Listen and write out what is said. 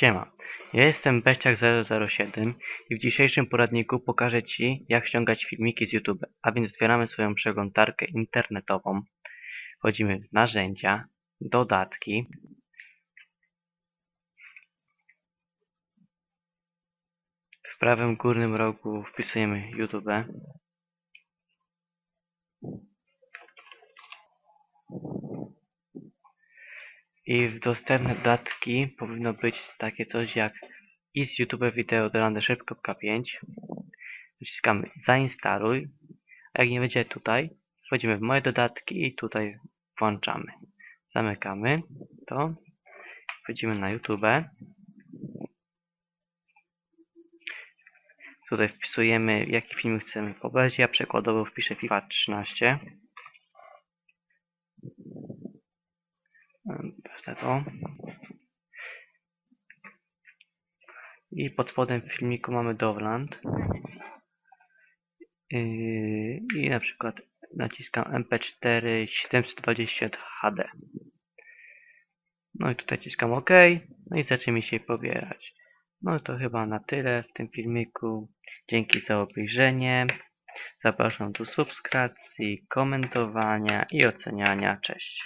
Siema, ja jestem Bestiak007 i w dzisiejszym poradniku pokażę Ci jak ściągać filmiki z YouTube, a więc otwieramy swoją przeglądarkę internetową, wchodzimy w narzędzia, dodatki, w prawym górnym rogu wpisujemy YouTube, i w dostępne dodatki powinno być takie coś jak i z YouTube wideo do Landership.5 Naciskamy zainstaluj a jak nie będzie tutaj wchodzimy w moje dodatki i tutaj włączamy. Zamykamy to wchodzimy na YouTube. Tutaj wpisujemy jaki film chcemy pobrać. Ja przykładowo wpiszę FIFA 13 Tego. I pod spodem filmiku mamy Dowland. Yy, I na przykład naciskam MP4 720 HD. No i tutaj naciskam OK. No i zacznie mi się pobierać. No to chyba na tyle w tym filmiku. Dzięki za obejrzenie. Zapraszam do subskrypcji, komentowania i oceniania. Cześć.